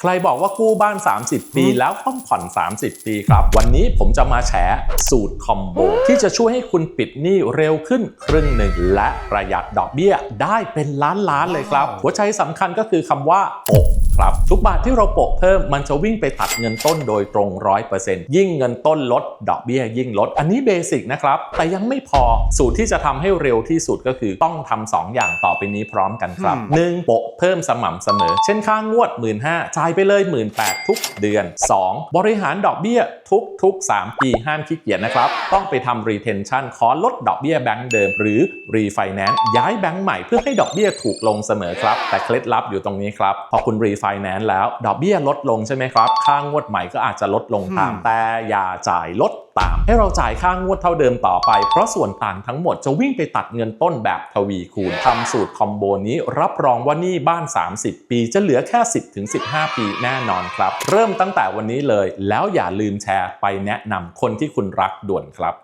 ใครบอกว่ากู้บ้าน 30 ปีแล้วต้องผ่อน 30 ปีครับ วันนี้ผมจะมาแฉสูตรคอมโบที่จะช่วยให้คุณปิดหนี้เร็วขึ้นครึ่งหนึ่ง และประหยัดดอกเบี้ยได้เป็นล้านล้านๆเลยครับ หัวใจสำคัญก็คือคำว่าโปะ ครับ ทุกบาทที่เราโปะเพิ่มมันจะวิ่งไปตัดเงินต้นโดยตรง 100%ยิ่งเงินต้นลด ดอกเบี้ยยิ่งลด อันนี้เบสิกนะครับ แต่ยังไม่พอสูตรที่จะทำให้เร็วที่สุดก็คือต้องทำสองอย่างต่อไปนี้พร้อมกันครับอืม 1. โปะเพิ่มสม่ำเสมอ เช่นค่างวด 1 5ื่นจ่ายไปเลย 1 8ื่นทุกเดือน 2. บริหารดอกเบี้ยทุกทุกๆ3ปีห้ามขี้เกียจนะครับ ต้องไปทำ retention ขอลดดอกเบี้ยแบงก์เดิม หรือ refinance ย้ายแบงก์ใหม่เพื่อให้ดอกเบี้ยถูกลงเสมอครับ แต่เคล็ดลับอยู่ตรงนี้ครับ พอคุณ refinance แล้ว ดอกเบี้ยลดลงใช่ไหมครับ ค่างวดใหม่ก็อาจจะลดลงตามอืมแต่อย่าจ่ายลดตาม ให้เราจ่ายค่างวดเท่าเดิมต่อไป เพราะส่วนต่างทั้งหมดจะวิ่งไปตัดเงินต้นแบบทวีคูณทำสูตรคอมโบนี้รับรองว่าหนี่บ้าน 30 ปีจะเหลือแค่ 10-15 ปีแน่นอนครับ เริ่มตั้งแต่วันนี้เลย แล้วอย่าลืมแชร์ไปแนะนำคนที่คุณรักด่วนครับ